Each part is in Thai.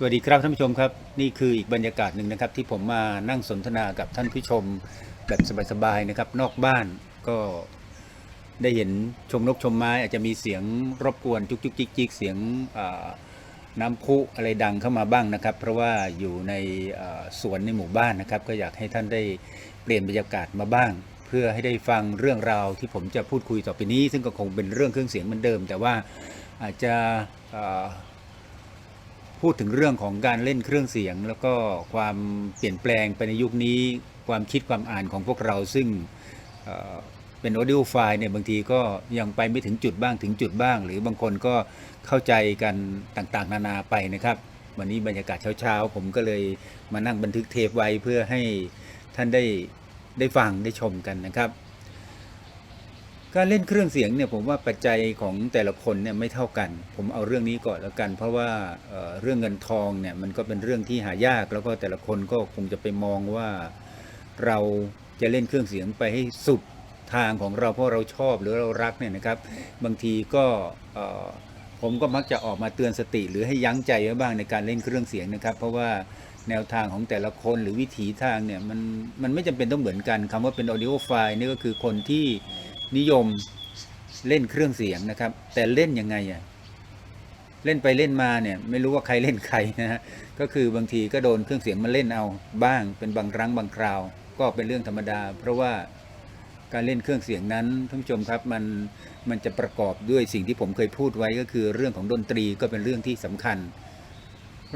สวัสดีครับท่านผู้ชมครับ นี่คืออีกบรรยากาศหนึ่งนะครับ ที่ผมมานั่งสนทนากับท่านผู้ชมแบบสบายๆนะครับ นอกบ้านก็ได้เห็นชมนกชมไม้ อาจจะมีเสียงรบกวนจุกจุกจิกจิกเสียงน้ำพุอะไรดังเข้ามาบ้างนะครับ เพราะว่าอยู่ในสวนในหมู่บ้านนะครับ ก็อยากให้ท่านได้เปลี่ยนบรรยากาศมาบ้าง เพื่อให้ได้ฟังเรื่องราวที่ผมจะพูดคุยต่อไปนี้ ซึ่งก็คงเป็นเรื่องเครื่องเสียงเหมือนเดิม แต่ว่าอาจจะ พูดถึงเรื่องของการเล่นเครื่องเสียง แล้วก็ความเปลี่ยนแปลงไปในยุคนี้ ความคิดความอ่านของพวกเราซึ่งเเป็น audio file เนี่ยบางทีก็ยังไปไม่ถึงจุดบ้างถึงจุดบ้าง หรือบางคนก็เข้าใจกันต่างๆ นานาไปนะครับ วันนี้บรรยากาศเช้าๆ ผมก็เลยมานั่งบันทึกเทปไว้เพื่อให้ท่านได้ได้ฟังได้ชมกันนะครับ การเล่นเครื่องเสียงเนี่ยผมว่าปัจจัยของแต่ละคนเนี่ยไม่เท่ากัน ผมเอาเรื่องนี้ก่อนแล้วกัน เพราะว่าเอ่อเรื่องเงินทองเนี่ยมันก็เป็นเรื่องที่หายาก แล้วก็แต่ละคนก็คงจะไปมองว่า เราจะเล่นเครื่องเสียงไปให้สุดทางของเราเพราะเราชอบหรือเรารักเนี่ยนะครับ บางทีก็เอ่อผมก็มักจะออกมาเตือนสติ หรือให้ยั้งใจไว้บ้างในการเล่นเครื่องเสียงนะครับ เพราะว่าแนวทางของแต่ละคนหรือวิถีทางเนี่ยมันมันไม่จำเป็นต้องเหมือนกันคำว่าเป็น audio file นี่ก็คือคนที่ นิยมเล่นเครื่องเสียงนะครับ แต่เล่นยังไงอะเล่นไปเล่นมาเนี่ย ไม่รู้ว่าใครเล่นใครนะฮะก็คือบางทีก็โดนเครื่องเสียงมาเล่นเอาบ้างเป็นบางครั้งบางคราว ก็เป็นเรื่องธรรมดา เพราะว่าการเล่นเครื่องเสียงนั้นท่านผู้ชมครับมันมันจะประกอบด้วยสิ่งที่ผมเคยพูดไว้ก็คือเรื่องของดนตรีก็เป็นเรื่องที่สำคัญ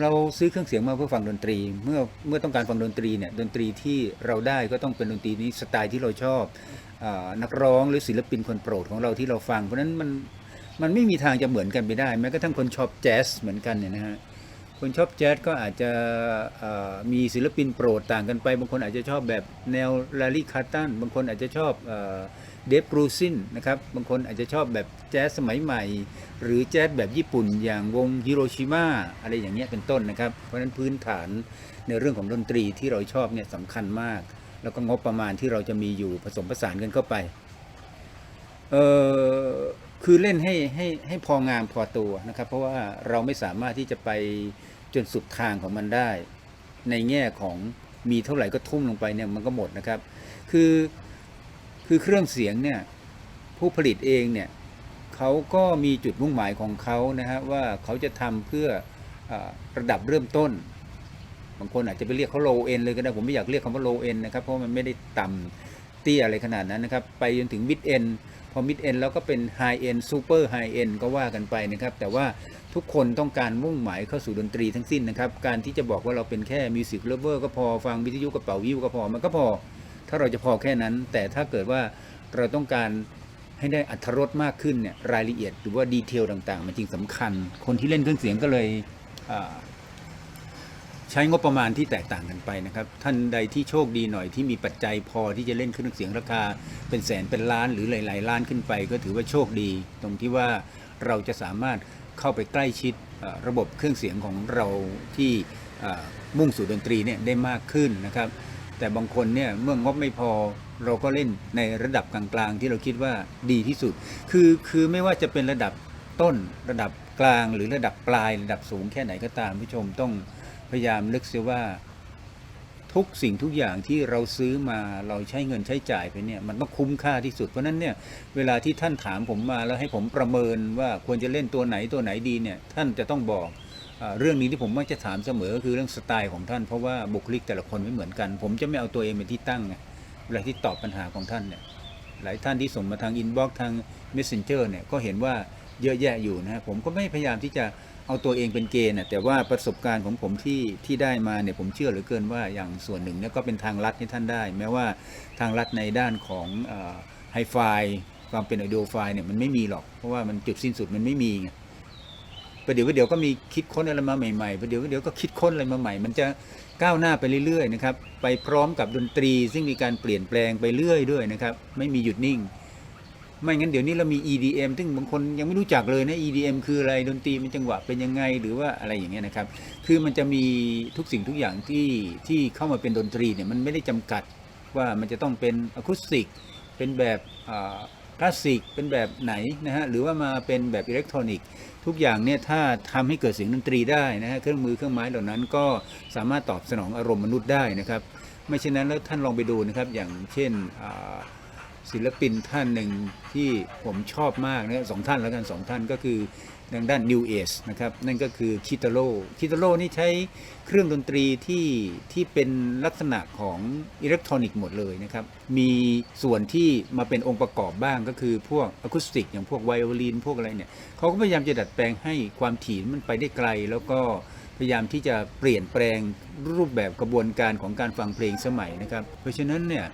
เราซื้อเครื่องเสียงมาเพื่อฟังดนตรี เมื่อเมื่อต้องการฟังดนตรีเนี่ยดนตรีที่เราได้ก็ต้องเป็นดนตรีนี้สไตล์ที่เราชอบ นักร้องหรือศิลปินคนโปรดของเราที่เราฟัง เพราะนั้นมันมันไม่มีทางจะเหมือนกันไปได้ แม้กระทั่งคนชอบแจ๊สเหมือนกันเนี่ยนะฮะคนชอบแจ๊สก็อาจจะมีศิลปินโปรดต่างกันไป บางคนอาจจะชอบแบบแนวลารีคาร์ตันบางคนอาจจะชอบเดฟบรูซินนะครับบางคนอาจจะชอบแบบแจ๊สสมัยใหม่ หรือแจ๊สแบบญี่ปุ่นอย่างวงฮิโรชิมาอะไรอย่างเงี้ยเป็นต้นนะครับ เพราะฉะนั้นพื้นฐานในเรื่องของดนตรีที่เราชอบเนี่ยสำคัญมาก แล้วก็งบประมาณที่เราจะมีอยู่ผสมผสานกันเข้าไป เออคือเล่นให้ให้ให้พองามพอตัวนะครับ เพราะว่าเราไม่สามารถที่จะไปจนสุดทางของมันได้ ในแง่ของมีเท่าไหร่ก็ทุ่มลงไปเนี่ยมันก็หมดนะครับ คือคือเครื่องเสียงเนี่ยผู้ผลิตเองเนี่ยเขาก็มีจุดมุ่งหมายของเขานะฮะว่าเขาจะทำเพื่ออระดับเริ่มต้น บางคนอาจจะไปเรียกเขา low end เลยก็ได้ผมไม่อยากเรียกคำว่า low end นะครับเพราะมันไม่ได้ต่ำเตี้ยอะไรขนาดนั้นนะครับ ไปจนถึง mid end พอ mid end แล้วก็เป็น high end super high end ก็ว่ากันไปนะครับ แต่ว่าทุกคนต้องการมุ่งหมายเข้าสู่ดนตรีทั้งสิ้นนะครับ การที่จะบอกว่าเราเป็นแค่ music lover ก็พอฟังวิทยุกระเป๋าวิวก็พอมันก็พอ ถ้าเราจะพอแค่นั้น แต่ถ้าเกิดว่าเราต้องการให้ได้อัธรสมากขึ้นเนี่ยรายละเอียดหรือว่าดีเทลต่างๆ มันจริงสำคัญ คนที่เล่นเครื่องเสียงก็เลยอ่า ใช้งบประมาณที่แตกต่างกันไปนะครับ ท่านใดที่โชคดีหน่อยที่มีปัจจัยพอที่จะเล่นเครื่องเสียงราคา เป็นแสนเป็นล้านหรือหลาย ๆ ล้านขึ้นไป ก็ถือว่าโชคดี ตรงที่ว่าเราจะสามารถเข้าไปใกล้ชิดระบบเครื่องเสียงของเราที่มุ่งสู่ดนตรีเนี่ยได้มากขึ้นนะครับ แต่บางคนเนี่ยเมื่องบไม่พอเราก็เล่นในระดับกลางๆ ที่เราคิดว่าดีที่สุด คือคือไม่ว่าจะเป็นระดับต้นระดับกลางหรือระดับปลายระดับสูงแค่ไหนก็ตามผู้ชมต้อง พยายามนึกเสียว่า ทุกสิ่งทุกอย่างที่เราซื้อมาเราใช้เงินใช้จ่ายไปเนี่ยมันต้องคุ้มค่าที่สุดเพราะนั้นเนี่ยเวลาที่ท่านถามผมมาแล้วให้ผมประเมินว่าควรจะเล่นตัวไหนตัวไหนดีเนี่ยท่านจะต้องบอกเรื่องนี้ที่ผมมักจะถามเสมอก็คือเรื่องสไตล์ของท่านเพราะว่าบุคลิกแต่ละคนไม่เหมือนกัน ผมจะไม่เอาตัวเองเป็นที่ตั้งไงเวลาที่ตอบปัญหาของท่านเนี่ยหลายท่านที่ส่งมาทางอินบ็อกซ์ทาง Messenger เนี่ยก็เห็นว่าเยอะแยะอยู่นะผมก็ไม่พยายามที่จะ เอาตัวเองเป็นเกณฑ์นะแต่ว่าประสบการณ์ของผมที่ที่ได้มาเนี่ยผมเชื่อเหลือเกินว่าอย่างส่วนหนึ่งเนี่ยก็เป็นทางลัดให้ท่านได้ แม้ว่าทางลัดในด้านของไฮไฟความเป็นอ u ด i o ไฟเนี่ยมันไม่มีหรอก เพราะว่ามันจุดสิ้นสุดมันไม่มีไงประเดี๋ยวก็เดี๋ยวก็มีคิดค้นอะไรมาใหม่ๆประเดี๋ยวก็เดี๋ยวก็คิดค้นอะไรมาใหม่ มันจะก้าวหน้าไปเรื่อยๆนะครับไปพร้อมกับดนตรีซึ่งมีการเปลี่ยนแปลงไปเรื่อยด้วยนะครับไม่มีหยุดนิ่ง ไม่งั้นเดี๋ยวนี้เรามี EDM ซึ่งบางคนยังไม่รู้จักเลยนะ EDM คืออะไรดนตรีมันจังหวะเป็นยังไงหรือว่าอะไรอย่างเงี้ยนะครับ คือมันจะมีทุกสิ่งทุกอย่างที่ที่เข้ามาเป็นดนตรีเนี่ยมันไม่ได้จำกัดว่ามันจะต้องเป็นอะคูสติกเป็นแบบคลาสสิกเป็นแบบไหนนะฮะหรือว่ามาเป็นแบบอิเล็กทรอนิกส์ทุกอย่างเนี่ยถ้าทำให้เกิดเสียงดนตรีได้นะฮะเครื่องมือเครื่องไม้เหล่านั้นก็สามารถตอบสนองอารมณ์มนุษย์ได้นะครับ ไม่เช่นนั้นแล้วท่านลองไปดูนะครับอย่างเช่นอ ศิลปินท่านหนึ่งที่ผมชอบมากนะสองท่านแล้วกันสองท่านก็คือทางด้าน New Age นะครับ นั่นก็คือคิตาโ o คิตาโ o นี่ใช้เครื่องดนตรีที่ที่เป็นลักษณะของอิเล็กทรอนิกส์หมดเลยนะครับ มีส่วนที่มาเป็นองค์ประกอบบ้างก็คือพวกอะคูสติก อย่างพวกไวโอลินพวกอะไรเนี่ยเขาก็พยายามจะดัดแปลงให้ความถี่มันไปได้ไกล แล้วก็พยายามที่จะเปลี่ยนแปลงรูปแบบกระบวนการของการฟังเพลงสมัยนะครับ เพราะฉะนั้นเนี่ย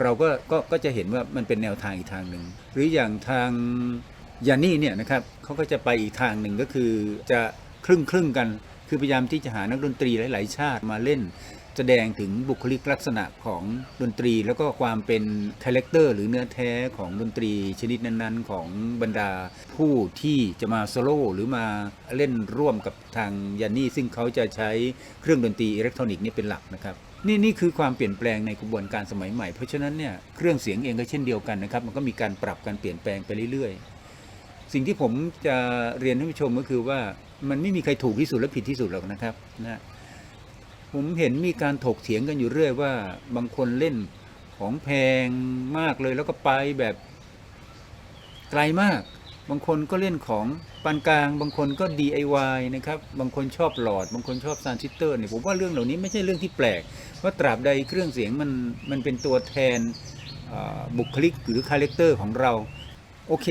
เราก็ก็ก็จะเห็นว่ามันเป็นแนวทางอีกทางหนึ่งหรืออย่างทางยานี่เนี่ยนะครับเขาก็จะไปอีกทางหนึ่งก็คือจะครึ่งครึ่งกัน คือพยายามที่จะหานักดนตรีหลาย ๆ ชาติมาเล่น แสดงถึงบุคลิกลักษณะของดนตรี แล้วก็ความเป็นคาแรคเตอร์หรือเนื้อแท้ของดนตรีชนิดนั้น ๆ ของบรรดาผู้ที่จะมาโซโล่หรือมาเล่นร่วมกับทางยานี่ซึ่งเขาจะใช้เครื่องดนตรีอิเล็กทรอนิกส์นี่เป็นหลักนะครับ นี่นี่คือความเปลี่ยนแปลงในกระบวนการสมัยใหม่ เพราะฉะนั้นเนี่ยเครื่องเสียงเองก็เช่นเดียวกันนะครับ มันก็มีการปรับการเปลี่ยนแปลงไปเรื่อยๆ สิ่งที่ผมจะเรียนให้ผู้ชมก็คือว่ามันไม่มีใครถูกที่สุดและผิดที่สุดหรอกนะครับนะผมเห็นมีการถกเถียงกันอยู่เรื่อยว่าบางคนเล่นของแพงมากเลยแล้วก็ไปแบบไกลมาก บางคนก็เล่นของปานกลาง บางคนก็ DIY นะครับ บางคนชอบหลอด บางคนชอบซานซิสเตอร์เนี่ยผมว่าเรื่องเหล่านี้ไม่ใช่เรื่องที่แปลก เพราตราบใดเครื่องเสียงมันมันเป็นตัวแทนบุคลิกหรือคาแรคเตอร์ของเรา โอเค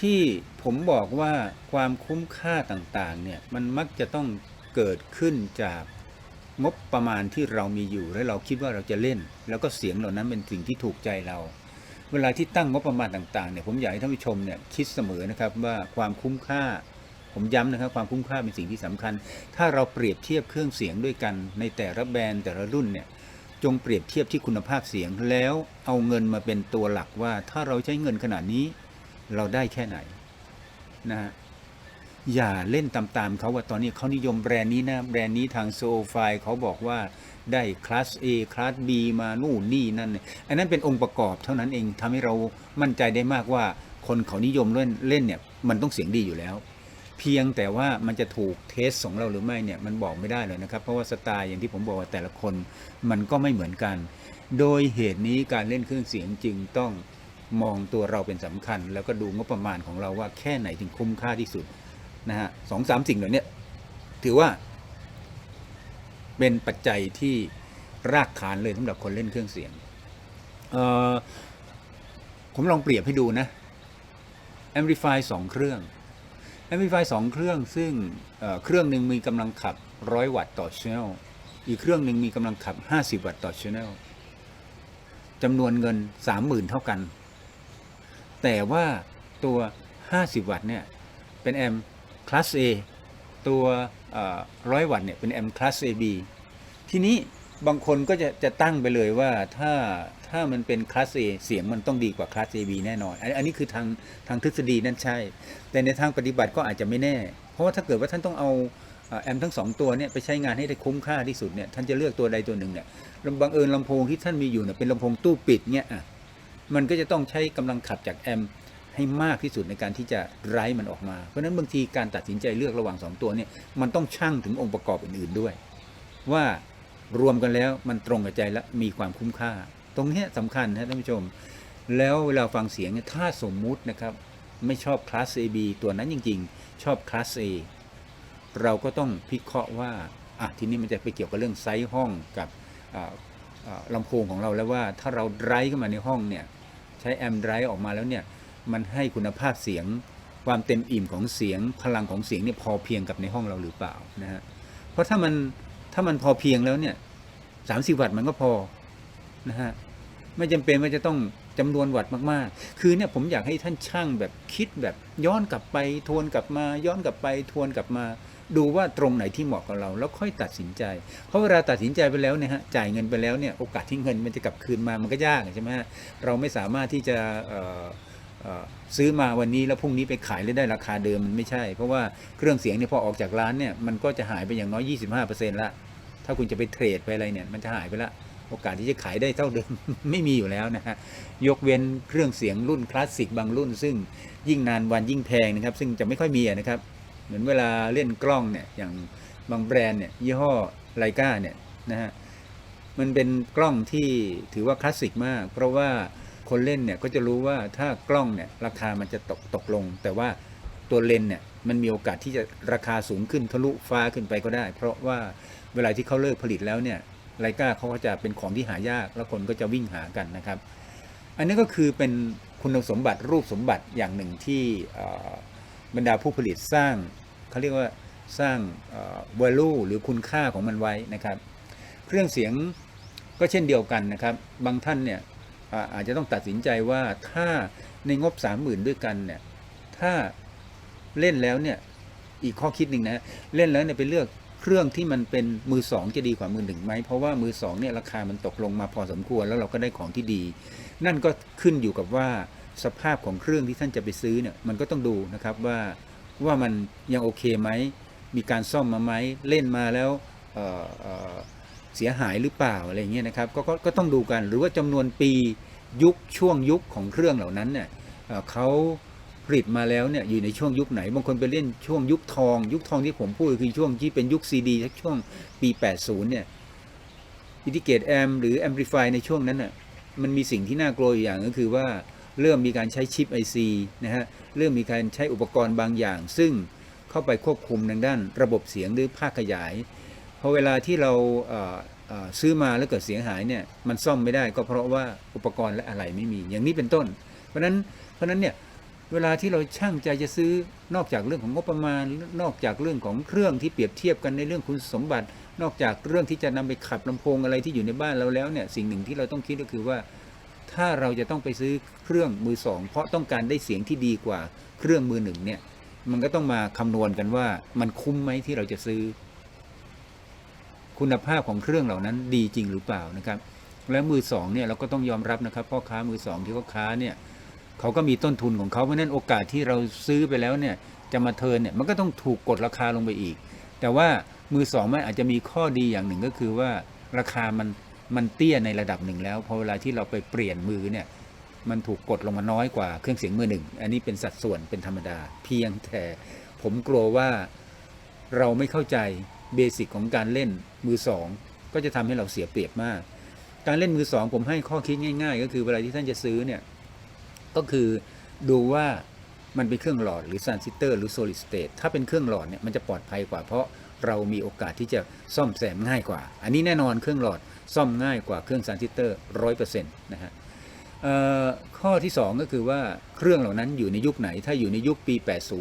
ที่ผมบอกว่าความคุ้มค่าต่างๆเนี่ยมันมักจะต้องเกิดขึ้นจากงบประมาณที่เรามีอยู่และเราคิดว่าเราจะเล่น แล้วก็เสียงเหล่านั้นเป็นสิ่งที่ถูกใจเรา เวลาที่ตั้งงบประมาณต่างๆเนี่ยผมอยากให้ท่านผู้ชมเนี่ยคิดเสมอนะครับว่าความคุ้มค่า ผมย้ำนะครับความคุ้มค่าเป็นสิ่งที่สำคัญ ถ้าเราเปรียบเทียบเครื่องเสียงด้วยกัน ในแต่ละแบรนด์แต่ละรุ่นเนี่ยจงเปรียบเทียบที่คุณภาพเสียงแล้วเอาเงินมาเป็นตัวหลักว่า ถ้าเราใช้เงินขนาดนี้เราได้แค่ไหนนะฮะอย่าเล่นตามๆเขาว่าตอนนี้เขานิยมแบรนด์นี้นะแบรนด์นี้ทางโซไฟเขาบอกว่าได้คลาส A คลาส B มานู่นนี่นั่นเนี่ยอันนั้นเป็นองค์ประกอบเท่านั้นเองทำให้เรามั่นใจได้มากว่าคนเขานิยมเล่นเล่นเนี่ยมันต้องเสียงดีอยู่แล้ว เพียงแต่ว่ามันจะถูกเทสของเราหรือไม่เนี่ยมันบอกไม่ได้เลยนะครับ เพราะว่าสไตล์อย่างที่ผมบอกว่าแต่ละคนมันก็ไม่เหมือนกัน โดยเหตุนี้การเล่นเครื่องเสียงจึงต้องมองตัวเราเป็นสำคัญ แล้วก็ดูงบประมาณของเราว่าแค่ไหนถึงคุ้มค่าที่สุดนะฮะสองสามสิ่งเหล่านี้ถือว่า เป็นปัจจัยที่รากฐานเลยสำหรับคนเล่นเครื่องเสียงเออผมลองเปรียบให้ดูนะ Amplify สองเครื่อง Amplify สองเครื่องซึ่งเเครื่องหนึ่งมีกำลังขับ 100 วัตต์ต่อ channel อีกเครื่องหนึ่งมีกำลังขับ 50 วัตต์ต่อ channel จำนวนเงิน 30,000 เท่ากัน แต่ว่าตัว 50 วัตต์เนี่ยเป็นแอมป์คลาส A ตัวเอ่อ100วัตต์เนี่ยเป็นแอมป์คลาส AB ทีนี้บางคนก็จะจะตั้งไปเลยว่าถ้า ถ้ามันเป็นคลาส A เสียงมันต้องดีกว่าคลาส AB แน่นอน อันนี้คือทางทางทฤษฎีนั่นใช่ แต่ในทางปฏิบัติก็อาจจะไม่แน่ เพราะว่าถ้าเกิดว่าท่านต้องเอาแอมทั้งสองตัวเนี่ยไปใช้งานให้ได้คุ้มค่าที่สุดเนี่ยท่านจะเลือกตัวใดตัวหนึ่งเนี่ยบังเอิญลำโพงที่ท่านมีอยู่เนี่ยเป็นลำโพงตู้ปิดเนี่ยมันก็จะต้องใช้กำลังขับจากแอมให้มากที่สุดในการที่จะไร้มันออกมา เพราะฉะนั้นบางทีการตัดสินใจเลือกระหว่างสองตัวเนี่ยมันต้องชั่งถึงองค์ประกอบอื่นๆด้วย ว่ารวมกันแล้วมันตรงกับใจและมีความคุ้มค่า ตรงนี้สำคัญนะท่านผู้ชม แล้วเวลาฟังเสียงถ้าสมมุตินะครับ ไม่ชอบคลาส AB ตัวนั้นจริง ๆ ชอบคลาส A เราก็ต้องพิเคราะห์ว่าอะทีนี้มันจะไปเกี่ยวกับเรื่องไซส์ห้องกับลำโพงของเราแล้วว่าถ้าเราไดรฟ์เข้ามาในห้องเนี่ยใช้แอมป์ไดรฟ์ออกมาแล้วเนี่ยมันให้คุณภาพเสียงความเต็มอิ่มของเสียงพลังของเสียงเนี่ยพอเพียงกับในห้องเราหรือเปล่านะฮะเพราะถ้ามันถ้ามันพอเพียงแล้วเนี่ยสามสิบวัตต์มันก็พอนะฮะ ไม่จำเป็นว่าจะต้องจำนวนวัตต์มากๆ คือเนี่ยผมอยากให้ท่านช่างแบบคิดแบบย้อนกลับไปทวนกลับมา ย้อนกลับไปทวนกลับมา ดูว่าตรงไหนที่เหมาะกับเรา แล้วค่อยตัดสินใจ เพราะเวลาตัดสินใจไปแล้วเนี่ยฮะจ่ายเงินไปแล้วเนี่ยโอกาสที่เงินมันจะกลับคืนมามันก็ยากใช่ไหมฮะเราไม่สามารถที่จะซื้อมาวันนี้แล้วพรุ่งนี้ไปขายแล้วได้ราคาเดิมมันไม่ใช่ เพราะว่าเครื่องเสียงเนี่ยพอออกจากร้านเนี่ยมันก็จะหายไปอย่างน้อย 25%ละถ้าคุณจะไปเทรดไปอะไรเนี่ยมันจะหายไปละ โอกาสที่จะขายได้เท่าเดิม ไม่มีอยู่แล้วนะฮะยกเว้นเครื่องเสียงรุ่นคลาสสิกบางรุ่น ซึ่งยิ่งนานวันยิ่งแพงนะครับ ซึ่งจะไม่ค่อยมีนะครับ เหมือนเวลาเล่นกล้องเนี่ยอย่างบางแบรนด์เนี่ยยี่ห้อไลกาเนี่ยนะฮะมันเป็นกล้องที่ถือว่าคลาสสิกมาก เพราะว่าคนเล่นเนี่ยก็จะรู้ว่าถ้ากล้องเนี่ยราคามันจะตกตกลง แต่ว่าตัวเลนเนี่ยมันมีโอกาสที่จะราคาสูงขึ้นทะลุฟ้าขึ้นไปก็ได้ เพราะว่าเวลาที่เขาเลิกผลิตแล้วเนี่ย ไลกาเขาก็จะเป็นของที่หายากแล้วคนก็จะวิ่งหากันนะครับ อันนี้ก็คือเป็นคุณสมบัติรูปสมบัติอย่างหนึ่งที่บรรดาผู้ผลิตสร้างเขาเรียกว่าสร้าง value หรือคุณค่าของมันไว้นะครับ เครื่องเสียงก็เช่นเดียวกันนะครับ บางท่านเนี่ยอาอาจจะต้องตัดสินใจว่าถ้าในงบ 30,000 ด้วยกันเนี่ยถ้าเล่นแล้วเนี่ยอีกข้อคิดหนึ่งนะ เล่นแล้วเนี่ยไปเลือก เครื่องที่มันเป็นมือสองจะดีกว่ามือหนึ่งไหมเพราะว่ามือสองเนี่ยราคามันตกลงมาพอสมควรแล้วเราก็ได้ของที่ดี นั่นก็ขึ้นอยู่กับว่าสภาพของเครื่องที่ท่านจะไปซื้อเนี่ยมันก็ต้องดูนะครับว่าว่ามันยังโอเคไหมมีการซ่อมมาไหมเล่นมาแล้วเเเสียหายหรือเปล่าอะไรเงี้ยนะครับก็ก็ก็ต้องดูกันหรือว่าจำนวนปียุคช่วงยุคของเครื่องเหล่านั้นเนี่ยเเขา ผลิตมาแล้วเนี่ยอยู่ในช่วงยุคไหน บางคนไปเล่นช่วงยุคทอง ยุคทองที่ผมพูดคือช่วงที่เป็นยุคซีดีช่วงปี 80 เนี่ยอิทิเกตแอมหรือแอมพลิฟายในช่วงนั้นน่ะมันมีสิ่งที่น่ากลัวอยู่อย่างก็คือว่าเริ่มมีการใช้ชิป IC นะฮะเริ่มมีการใช้อุปกรณ์บางอย่าง ซึ่งเข้าไปควบคุมทางด้านระบบเสียงหรือภาคขยายพอเวลาที่เราซื้อมาแล้วเกิดเสียงหายเนี่ยมันซ่อมไม่ได้ก็เพราะว่าอุปกรณ์และอะไรไม่มี อย่างนี้เป็นต้น เพราะนั้นเพราะนั้นเนี่ย เวลาที่เราช่างใจจะซื้อนอกจากเรื่องของงบประมาณ นอกจากเรื่องของเครื่องที่เปรียบเทียบกันในเรื่องคุณสมบัติ นอกจากเรื่องที่จะนำไปขับลำโพงอะไรที่อยู่ในบ้านเราแล้วเนี่ยสิ่งหนึ่งที่เราต้องคิดก็คือว่า ถ้าเราจะต้องไปซื้อเครื่องมือสองเพราะต้องการได้เสียงที่ดีกว่าเครื่องมือหนึ่งเนี่ยมันก็ต้องมาคำนวณกันว่ามันคุ้มไหมที่เราจะซื้อ คุณภาพของเครื่องเหล่านั้นดีจริงหรือเปล่านะครับ และมือสองเนี่ยเราก็ต้องยอมรับนะครับพ่อค้ามือสองที่เขาค้าเนี่ย เขาก็มีต้นทุนของเขาเพราะนั้นโอกาสที่เราซื้อไปแล้วเนี่ยจะมาเทิร์นเนี่ยมันก็ต้องถูกกดราคาลงไปอีก แต่ว่ามือสองมันอาจจะมีข้อดีอย่างหนึ่งก็คือว่าราคามันมันเตี้ยในระดับหนึ่งแล้วพอเวลาที่เราไปเปลี่ยนมือเนี่ยมันถูกกดลงมาน้อยกว่าเครื่องเสียงมือหนึ่ง อันนี้เป็นสัดส่วนเป็นธรรมดา เพียงแต่ผมกลัวว่าเราไม่เข้าใจเบสิกของการเล่นมือสองก็จะทำให้เราเสียเปรียบมาก การเล่นมือสองผมให้ข้อคิดง่าย ๆ ก็คือเวลาที่ท่านจะซื้อเนี่ย ก็คือดูว่ามันเป็นเครื่องหลอดหรือ t ร a นซิสเตอร์หรือ solid state ถ้าเป็นเครื่องหลอดเนี่ยมันจะปลอดภัยกว่าเพราะเรามีโอกาสที่จะซ่อมแซมง่ายกว่า อันนี้แน่นอนเครื่องหลอดซ่อมง่ายกว่าเครื่อง t ร a นซิสเตอร์ร้อยเปอร์เซ็นต์นะฮะข้อที่ 2 ก็คือว่าเครื่องเหล่านั้นอยู่ในยุคไหน ถ้าอยู่ในยุคปี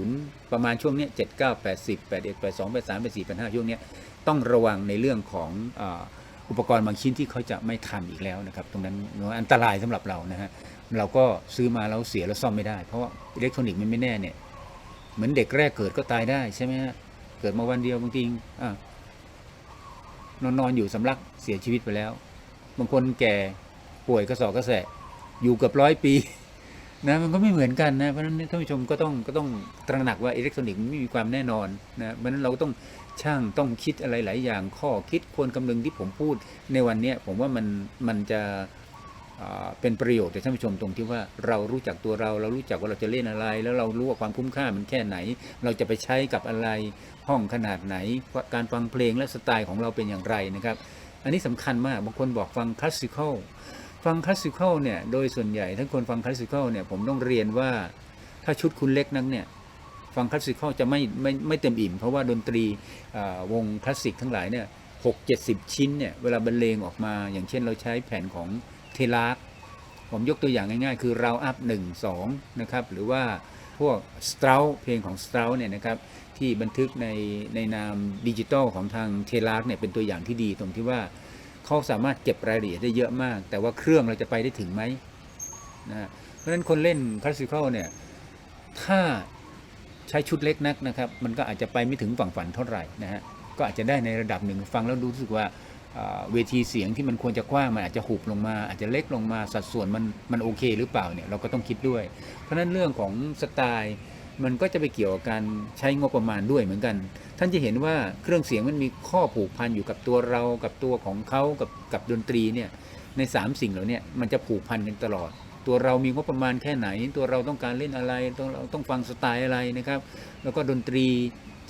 80 ประมาณช่วงนี้ย79 80 81 82 83 84 85ช่วงนี้ยต้องระวังในเรื่องของ อุปกรณ์บางชิ้นที่เขาจะไม่ทำอีกแล้วนะครับ ตรงนั้นอันตรายสำหรับเรานะฮะเราก็ซื้อมาแล้วเสียแล้วซ่อมไม่ได้ เพราะว่าอิเล็กทรอนิกส์มันไม่แน่เนี่ยเหมือนเด็กแรกเกิดก็ตายได้ใช่ไหมฮะเกิดมาวันเดียวบางทีอะนอนนอนอยู่สำลักเสียชีวิตไปแล้ว บางคนแก่ป่วยกระสอบกระแสะอยู่เกือบร้อยปีนะมันก็ไม่เหมือนกันนะเพราะฉะนั้นท่านผู้ชมก็ต้องก็ต้องตระหนักว่าอิเล็กทรอนิกส์ไม่มีความแน่นอนนะเพราะฉะนั้นเราก็ต้อง ช่างต้องคิดอะไรหลายอย่างข้อคิดควรคำนึงที่ผมพูดในวันนี้ผมว่ามันมันจะเป็นประโยชน์แต่ท่านผู้ชมตรงที่ว่าเรารู้จักตัวเรา เรารู้จักว่าเราจะเล่นอะไร แล้วเรารู้ว่าความคุ้มค่ามันแค่ไหน เราจะไปใช้กับอะไรห้องขนาดไหน การฟังเพลงและสไตล์ของเราเป็นอย่างไรนะครับ อันนี้สำคัญมากบางคนบอกฟังคลาสสิคอลฟังคลาสสิคอลเนี่ยโดยส่วนใหญ่ถ้าคนฟังคลาสสิคอลเนี่ยผมต้องเรียนว่าถ้าชุดคุณเล็กนักเนี่ย ฟังคลาสสิคอลจะไม่ไม่ไม่เต็มอิ่ม เพราะว่าดนตรีวงคลาสสิกทั้งหลายเนี่ยหกเจ็ดสิบชิ้นเนี่ยเวลาบรรเลงออกมา อย่างเช่นเราใช้แผ่นของเทลาร์ผมยกตัวอย่างง่ายๆ คือเราอัพหนึ่งสองนะครับหรือว่าพวกสต u าเพลงของสต u าเนี่ยนะครับที่บันทึกในในนามดิจิตอลของทางเทลาร์เนี่ยเป็นตัวอย่างที่ดีตรงที่ว่าเขาสามารถเก็บรายละเอียดได้เยอะมาก แต่ว่าเครื่องเราจะไปได้ถึงไหมนะเพราะฉะนั้นคนเล่นคลาสสิคอลเนี่ยถ้า ใช้ชุดเล็กนักนะครับ มันก็อาจจะไปไม่ถึงฝั่งฝันเท่าไหร่นะฮะก็อาจจะได้ในระดับหนึ่งฟังแล้วรู้สึกว่าเวทีเสียงที่มันควรจะกว้างมันอาจจะหุบลงมา อาจจะเล็กลงมาสัดส่วนมันมันโอเคหรือเปล่าเนี่ยเราก็ต้องคิดด้วย เพราะฉะนั้นเรื่องของสไตล์มันก็จะไปเกี่ยวกับการใช้งบประมาณด้วยเหมือนกัน ท่านจะเห็นว่าเครื่องเสียงมันมีข้อผูกพันอยู่กับตัวเรากับตัวของเขากับกับดนตรีเนี่ยในสามสิ่งเหล่านี้มันจะผูกพันกันตลอด ตัวเรามีงบประมาณแค่ไหน ตัวเราต้องการเล่นอะไรต้องเราต้องฟังสไตล์อะไรนะครับ แล้วก็ดนตรี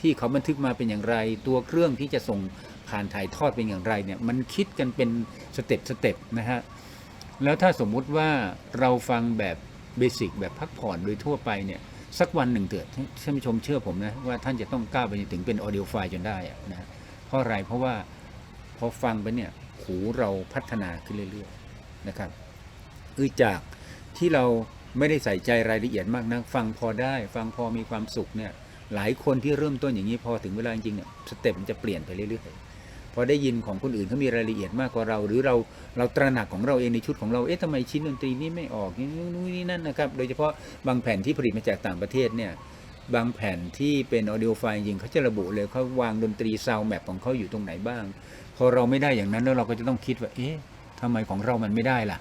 ที่เขาบันทึกมาเป็นอย่างไร ตัวเครื่องที่จะส่งผ่านถ่ายทอดเป็นอย่างไรเนี่ยมันคิดกันเป็นสเต็ปสเต็ปนะฮะแล้วถ้าสมมุติว่าเราฟังแบบเบสิกแบบพักผ่อนโดยทั่วไปเนี่ยสักวันหนึ่งเถิดท่านผู้ชมเชื่อผมนะว่าท่านจะต้องก้าวไปถึงเป็นออเดียไฟล์จนได้นะฮะเพราะอะไรเพราะว่าพอฟังไปเนี่ยหูเราพัฒนาขึ้นเรื่อยๆนะครับคือจาก ที่เราไม่ได้ใส่ใจรายละเอียดมากนะฟังพอได้ ฟังพอมีความสุขเนี่ยหลายคนที่เริ่มต้นอย่างนี้พอถึงเวลาจริงๆเนี่ยสเต็ปมันจะเปลี่ยนไปเรื่อยๆพอได้ยินของคนอื่นเขามีรายละเอียดมากกว่าเรา หรือเราเราตระหนักของเราเองในชุดของเราเอ๊ะทำไมชิ้นดนตรีนี้ไม่ออกนี่นู่นนี่นั่นนะครับโดยเฉพาะบางแผ่นที่ผลิตมาจากต่างประเทศเนี่ยบางแผ่นที่เป็นออดิโอไฟล์จริงเขาจะระบุเลยเขาวางดนตรีซาวแมปของเขาอยู่ตรงไหนบ้าง พอเราไม่ได้อย่างนั้นแล้วเราก็จะต้องคิดว่าเอ๊ะทำไมของเรามันไม่ได้ล่ะ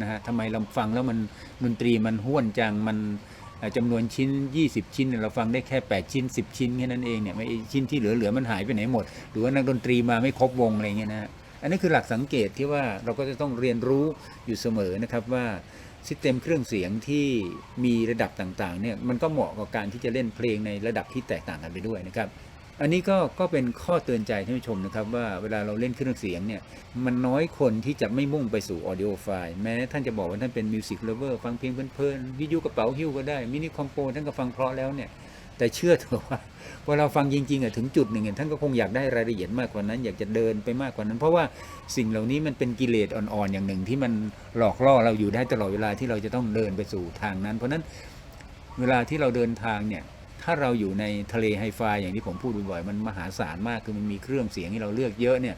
นะฮะทำไมเราฟังแล้วมันดนตรีมันห้วนจังมันอ่าจำนวนชิ้น 20 ชิ้นเราฟังได้แค่ 8 ชิ้น 10 ชิ้นแค่นั้นเองเนี่ยไม่ชิ้นที่เหลือๆมันหายไปไหนหมด หรือว่านักดนตรีมาไม่ครบวงอะไรเงี้ยนะฮะอันนี้คือหลักสังเกตที่ว่าเราก็จะต้องเรียนรู้อยู่เสมอนะครับว่าซิสเต็มเครื่องเสียงที่มีระดับต่างๆเนี่ยมันก็เหมาะกับการที่จะเล่นเพลงในระดับที่แตกต่างกันไปด้วยนะครับ อันนี้ก็ก็เป็นข้อเตือนใจท่านผู้ชมนะครับว่าเวลาเราเล่นเครื่องเสียงเนี่ยมันน้อยคนที่จะไม่มุ่งไปสู่ออดิโอไฟล์แม้ท่านจะบอกว่าท่านเป็นมิวสิกเลเวอร์ฟังเพลงเพลินๆวิทยุกระเป๋าหิ้วก็ได้มินิคอมโปท่านก็ฟังเพราะแล้วเนี่ยแต่เชื่อเถอะว่าพอเราฟังจริงๆอะถึงจุดหนึ่งท่านก็คงอยากได้รายละเอียดมากกว่านั้น อยากจะเดินไปมากกว่านั้น เพราะว่าสิ่งเหล่านี้มันเป็นกิเลสอ่อนๆอย่างหนึ่งที่มันหลอกล่อเราอยู่ได้ตลอดเวลาที่เราจะต้องเดินไปสู่ทางนั้น เพราะนั้นเวลาที่เราเดินทางเนี่ย ถ้าเราอยู่ในทะเลไฮไฟอย่างที่ผมพูดบ่อยๆมันมหาศาลมากคือมันมีเครื่องเสียงที่เราเลือกเยอะเนี่ย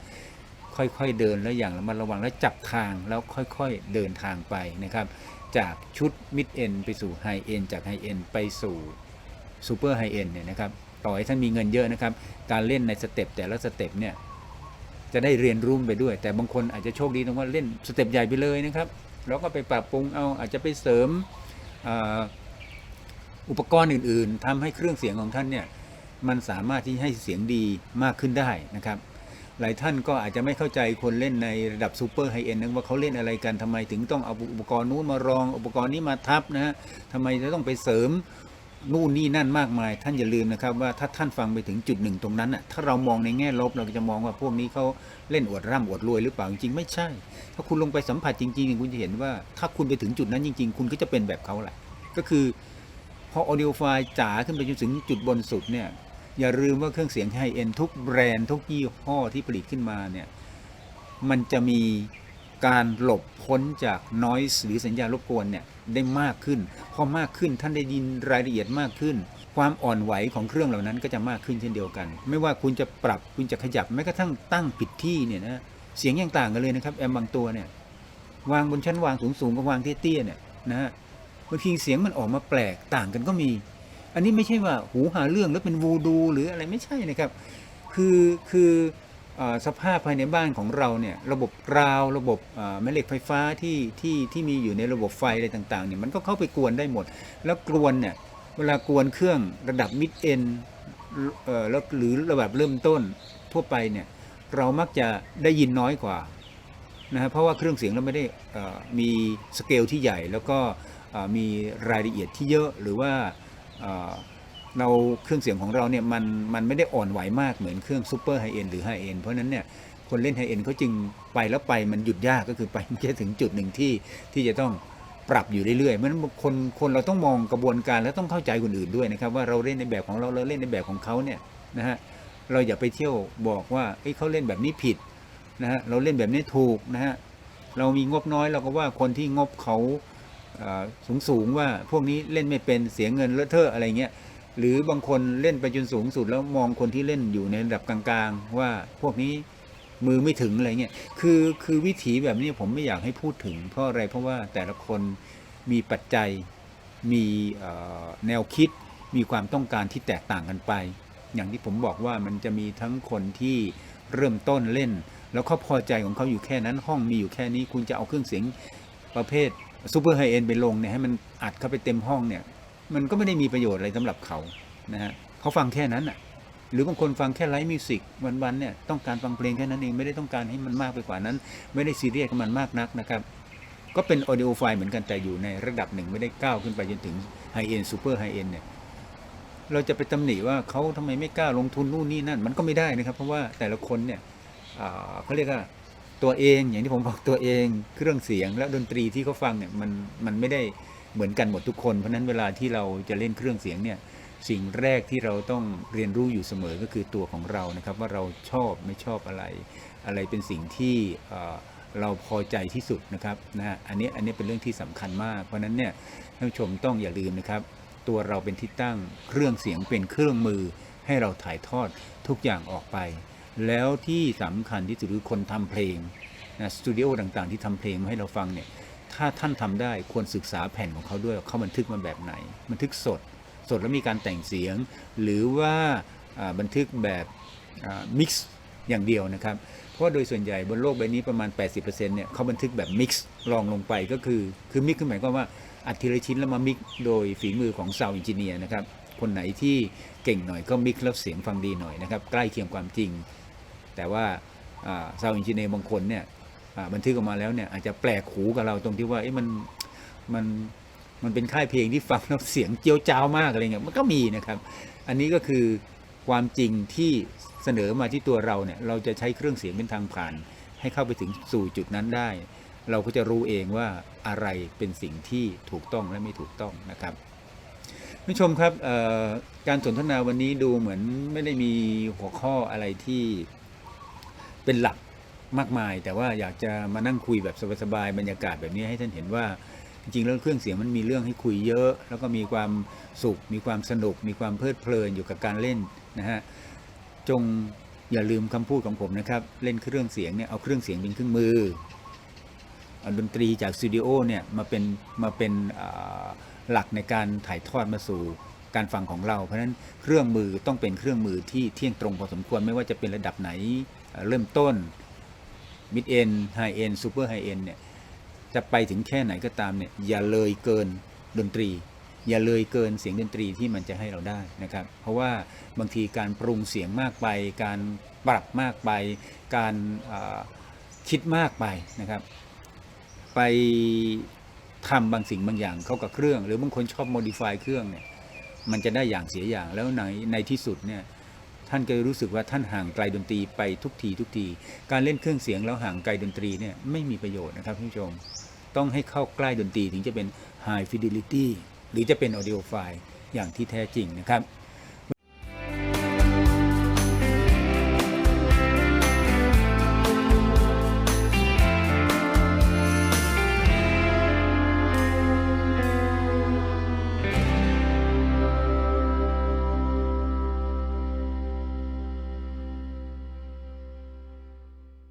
ค่อยๆเดินแล้วอย่างระมัดระวังแล้วจับทางแล้วค่อยๆเดินทางไปนะครับจากชุดมิดเอ็นไปสู่ไฮเอ็นจากไฮเอ็นไปสู่ซูเปอร์ไฮเอ็นเนี่ยนะครับต่อให้ท่านมีเงินเยอะนะครับ การเล่นในสเต็ปแต่ละสเต็ปเนี่ยจะได้เรียนรู้ไปด้วย แต่บางคนอาจจะโชคดีตรงว่าเล่นสเต็ปใหญ่ไปเลยนะครับ แล้วก็ไปปรับปรุงเอาอาจจะไปเสริม อุปกรณ์อื่น ๆทำให้เครื่องเสียงของท่านเนี่ยมันสามารถที่ให้เสียงดีมากขึ้นได้นะครับ หลายท่านก็อาจจะไม่เข้าใจคนเล่นในระดับซูเปอร์ไฮเอ็นนะว่าเขาเล่นอะไรกันทำไมถึงต้องเอาอุปกรณ์นู้นมารอง อุปกรณ์นี้มาทับนะฮะทำไมจะต้องไปเสริมนู่นนี่นั่นมากมาย ท่านอย่าลืมนะครับว่าถ้าท่านฟังไปถึงจุดหนึ่งตรงนั้นน่ะถ้าเรามองในแง่ลบเราก็จะมองว่าพวกนี้เขาเล่นอวดร่ำอวดรวยหรือเปล่าจริงๆไม่ใช่ ถ้าคุณลงไปสัมผัสจริงๆคุณจะเห็นว่าถ้าคุณไปถึงจุดนั้นจริง ๆ คุณก็จะเป็นแบบเขาแหละก็คือ พอ audio file จ๋าขึ้นไปจนถึงจุดบนสุดเนี่ยอย่าลืมว่าเครื่องเสียงไฮเอ็นทุกแบรนด์ทุกยี่ห้อที่ผลิตขึ้นมาเนี่ยมันจะมีการหลบพ้นจาก noise หรือสัญญาณรบกวนเนี่ยได้มากขึ้น พอมากขึ้นท่านได้ยินรายละเอียดมากขึ้น ความอ่อนไหวของเครื่องเหล่านั้นก็จะมากขึ้นเช่นเดียวกัน ไม่ว่าคุณจะปรับคุณจะขยับแม้กระทั่งตั้งผิดที่เนี่ยนะเสียงยังต่างกันเลยนะครับแอมบางตัวเนี่ยวางบนชั้นวางสูงๆกับวางเตี้ยๆเนี่ยนะฮะ บางทีเสียงมันออกมาแปลกต่างกันก็มี อันนี้ไม่ใช่ว่าหูหาเรื่องแล้วเป็นวูดู หรืออะไรไม่ใช่นะครับ คือคืออสภาพภายในบ้านของเราเนี่ยระบบราวระบบแม่เหล็กไฟฟ้าที่ที่ที่มีอยู่ในระบบไฟอะไรต่างๆเนี่ยมันก็เข้าไปกวนได้หมด แล้วกวนเนี่ยเวลากวนเครื่องระดับมิดเอ็นแล้วหรือระดับเริ่มต้นทั่วไปเนี่ยเรามักจะได้ยินน้อยกว่านะฮะเพราะว่าเครื่องเสียงเราไม่ได้มีสเกลที่ใหญ่แล้วก็ มีรายละเอียดที่เยอะหรือว่าเราเครื่องเสียงของเราเนี่ยมันมันไม่ได้อ่อนไหวมากเหมือนเครื่องซูเปอร์ไฮเอ็นหรือไฮเอ็นเพราะนั้นเนี่ยคนเล่นไฮเอ็นเขาจึงไปแล้วไปมันหยุดยากก็คือไปแค่ถึงจุดหนึ่งที่ที่จะต้องปรับอยู่เรื่อยๆเพราะนั้นคนคนเราต้องมองกระบวนการแล้วต้องเข้าใจคนอื่นด้วยนะครับว่าเราเล่นในแบบของเราเราเล่นในแบบของเขาเนี่ยนะฮะเราอย่าไปเที่ยวบอกว่าเอ้เขาเล่นแบบนี้ผิดนะฮะเราเล่นแบบนี้ถูกนะฮะเรามีงบน้อยเราก็ว่าคนที่งบเขา สูงสูงๆว่าพวกนี้เล่นไม่เป็นเสียเงินเลอะเทอะอะไรเงี้ยหรือบางคนเล่นไปจนสูงสุดแล้วมองคนที่เล่นอยู่ในระดับกลางๆ ว่าพวกนี้มือไม่ถึงอะไรเงี้ยคือคือวิถีแบบนี้ผมไม่อยากให้พูดถึง เพราะอะไรเพราะว่าแต่ละคนมีปัจจัยมีแนวคิดมีความต้องการที่แตกต่างกันไป อย่างที่ผมบอกว่ามันจะมีทั้งคนที่เริ่มต้นเล่น แล้วเขาพอใจของเขาอยู่แค่นั้นห้องมีอยู่แค่นี้ คุณจะเอาเครื่องเสียงประเภท ซูเปอร์ไฮเอ็นไปลงเนี่ยให้มันอัดเข้าไปเต็มห้องเนี่ย มันก็ไม่ได้มีประโยชน์อะไรสำหรับเขานะฮะเขาฟังแค่นั้นอะหรือบางคนฟังแค่ไลฟ์มิวสิกวันๆเนี่ยต้องการฟังเพลงแค่นั้นเองไม่ได้ต้องการให้มันมากไปกว่านั้น ไม่ได้ซีเรียสกับมันมากนักนะครับ ก็เป็นออดิโอไฟล์เหมือนกันแต่อยู่ในระดับหนึ่งไม่ได้ก้าวขึ้นไปจนถึงไฮเอ็นซูเปอร์ไฮเอ็นเนี่ยเราจะไปตำหนิว่าเขาทำไมไม่กล้าลงทุนนู่นนี่นั่น มันก็ไม่ได้นะครับ เพราะว่าแต่ละคนเนี่ยเขาเรียกว่า ตัวเองอย่างที่ผมบอกตัวเอง เครื่องเสียงและดนตรีที่เขาฟังเนี่ยมันมันไม่ได้เหมือนกันหมดทุกคน เพราะนั้นเวลาที่เราจะเล่นเครื่องเสียงเนี่ยสิ่งแรกที่เราต้องเรียนรู้อยู่เสมอก็คือตัวของเรานะครับ ว่าเราชอบไม่ชอบอะไร อะไรเป็นสิ่งที่เราพอใจที่สุดนะครับนะอันนี้อันนี้เป็นเรื่องที่สำคัญมาก เพราะนั้นเนี่ยท่านผู้ชมต้องอย่าลืมนะครับ ตัวเราเป็นที่ตั้งเครื่องเสียงเป็นเครื่องมือให้เราถ่ายทอดทุกอย่างออกไป แล้วที่สำคัญที่สุดคือคนทำเพลงนะสตูดิโอต่างๆ ที่ทำเพลงมาให้เราฟังเนี่ยถ้าท่านทำได้ควรศึกษาแผ่นของเขาด้วยว่าเขาบันทึกมาแบบไหน บันทึกสด สดแล้วมีการแต่งเสียง หรือว่าบันทึกแบบมิกซ์อย่างเดียวนะครับ เพราะว่าโดยส่วนใหญ่บนโลกใบนี้ประมาณ 80%เนี่ยเขาบันทึกแบบมิกซ์ลองลงไปก็คือ คือมิกซ์คือหมายความว่าอัดทีละชิ้นแล้วมามิกซ์โดยฝีมือของซาวอินจิเนียร์นะครับ คนไหนที่เก่งหน่อยก็มิกซ์แล้วเสียงฟังดีหน่อยนะครับ ใกล้เคียงความจริง แต่ว่าซาวอินจิเนียบางคนเนี่ยบันทึกออกมาแล้วเนี่ยอาจจะแปลกหูกับเราตรงที่ว่ามันมันมันเป็นค่ายเพลงที่ฟังแล้วเสียงเจียวจ้าวมากอะไรเงี้ยมันก็มีนะครับ อันนี้ก็คือความจริงที่เสนอมาที่ตัวเราเนี่ยเราจะใช้เครื่องเสียงเป็นทางผ่าน ให้เข้าไปถึงสู่จุดนั้นได้ เราก็จะรู้เองว่าอะไรเป็นสิ่งที่ถูกต้องและไม่ถูกต้องนะครับผู้ชมครับการสนทนาวันนี้ดูเหมือนไม่ได้มีหัวข้ออะไรที่ เป็นหลักมากมาย แต่ว่าอยากจะมานั่งคุยแบบสบายๆบรรยากาศแบบนี้ให้ท่านเห็นว่า จริงๆแล้วเครื่องเสียงมันมีเรื่องให้คุยเยอะ แล้วก็มีความสุข มีความสนุก มีความเพลิดเพลินอยู่กับการเล่นนะฮะจงอย่าลืมคำพูดของผมนะครับ เล่นเครื่องเสียงเนี่ยเอาเครื่องเสียงเป็นเครื่องมือเอาดนตรีจากสตูดิโอเนี่ยมาเป็นมาเป็นหลักในการถ่ายทอดมาสู่การฟังของเรา เพราะฉะนั้นเครื่องมือต้องเป็นเครื่องมือที่เที่ยงตรงพอสมควรไม่ว่าจะเป็นระดับไหน เริ่มต้น mid end high end super high end เนี่ยจะไปถึงแค่ไหนก็ตามเนี่ยอย่าเลยเกินดนตรี อย่าเลยเกินเสียงดนตรีที่มันจะให้เราได้นะครับ เพราะว่าบางทีการปรุงเสียงมากไป การปรับมากไป การคิดมากไปนะครับ ไปทำบางสิ่งบางอย่างเข้ากับเครื่อง หรือบางคนชอบ modify เครื่องเนี่ยมันจะได้อย่างเสียอย่างแล้วในในที่สุดเนี่ย ท่านก็รู้สึกว่าท่านห่างไกลดนตรีไปทุกทีทุกที การเล่นเครื่องเสียงแล้วห่างไกลดนตรีเนี่ยไม่มีประโยชน์นะครับท่านผู้ชม ต้องให้เข้าใกล้ดนตรีถึงจะเป็น high fidelity หรือจะเป็น audio file อย่างที่แท้จริงนะครับ